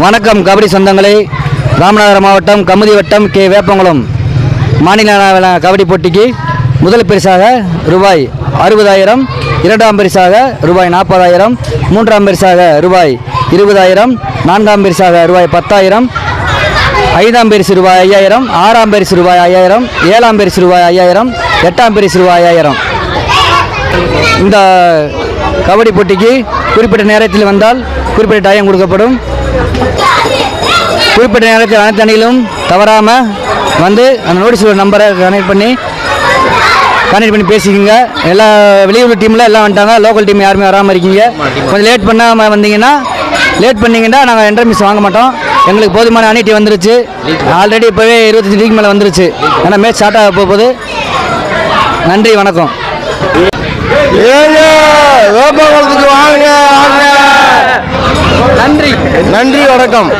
வணக்கம் கபடி சொந்தங்களே. ராமநாதபுரம் மாவட்டம் கமுதி வட்டம் கே. வேப்பங்குளம். மாநில கபடி போட்டிக்கு முதல் பரிசாக ரூபாய் அறுபதாயிரம் இரண்டாம் பரிசாக ரூபாய் நாற்பதாயிரம் மூன்றாம் பரிசாக ரூபாய் இருபதாயிரம் நான்காம் பரிசாக ரூபாய் பத்தாயிரம் ஐந்தாம் பரிசு ரூபாய் ஐயாயிரம் ஆறாம் பரிசு ரூபாய் ஐயாயிரம் ஏழாம் பரிசு ரூபாய் ஐயாயிரம் எட்டாம் பரிசு ரூபாய் ஐயாயிரம். இந்த கபடி போட்டிக்கு குறிப்பிட்ட நேரத்தில் வந்தால் குறிப்பிட்ட டயம் கொடுக்கப்படும். குறிப்பிட்ட நேரத்தில் அனைத்து அணிகளும் தவறாமல் வந்து அந்த நோட்டீஸ் நம்பரை கனெக்ட் பண்ணி கனெக்ட் பண்ணி பேசிக்கோங்க. எல்லா வெளியூர் டீமில் எல்லாம் வந்துட்டாங்க. லோக்கல் டீம் யாருமே வராமல் இருக்கீங்க. கொஞ்சம் லேட் பண்ணாமல் வந்தீங்கன்னா லேட் பண்ணீங்கன்னா நாங்கள் என்ட்ரமிஸ் வாங்க மாட்டோம். எங்களுக்கு போதுமான அணிட்டி வந்துருச்சு. ஆல்ரெடி இப்போவே இருபத்தஞ்சி லீக் மேலே வந்துருச்சு. ஆனால் மேட்ச் ஸ்டார்ட் ஆக போகுது. நன்றி வணக்கம் ஏங்க வேப்பகுளத்துக்கு வாங்க வாங்க நன்றி. நன்றி வணக்கம்.